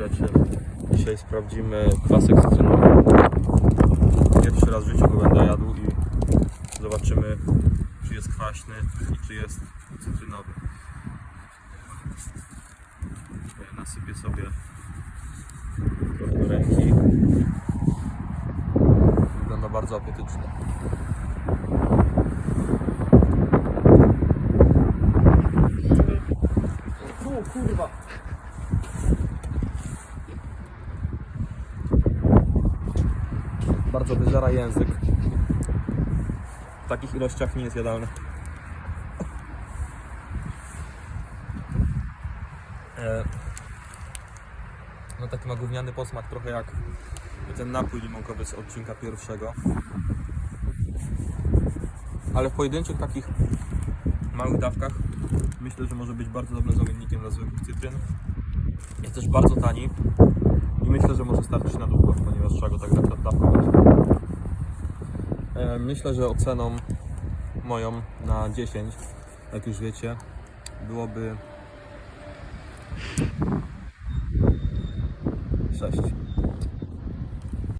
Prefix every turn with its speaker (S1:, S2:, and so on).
S1: rzeczy. Dzisiaj sprawdzimy kwasek cytrynowy. Pierwszy raz w życiu go będę jadł i zobaczymy, czy jest kwaśny i czy jest cytrynowy. Nasypię sobie trochę do ręki. Wygląda bardzo apetycznie.
S2: Kurwa.
S1: Bardzo wyżera język. W takich ilościach nie jest jadalny. E, No taki ma gówniany posmak, trochę jak ten napój limonkowy z odcinka pierwszego. Ale w pojedynczych takich małych dawkach myślę, że może być bardzo dobrym zamiennikiem dla zwykłych cytryn. Jest też bardzo tani i myślę, że może starczyć na długo, ponieważ Myślę, że oceną moją na 10, jak już wiecie, byłoby 6.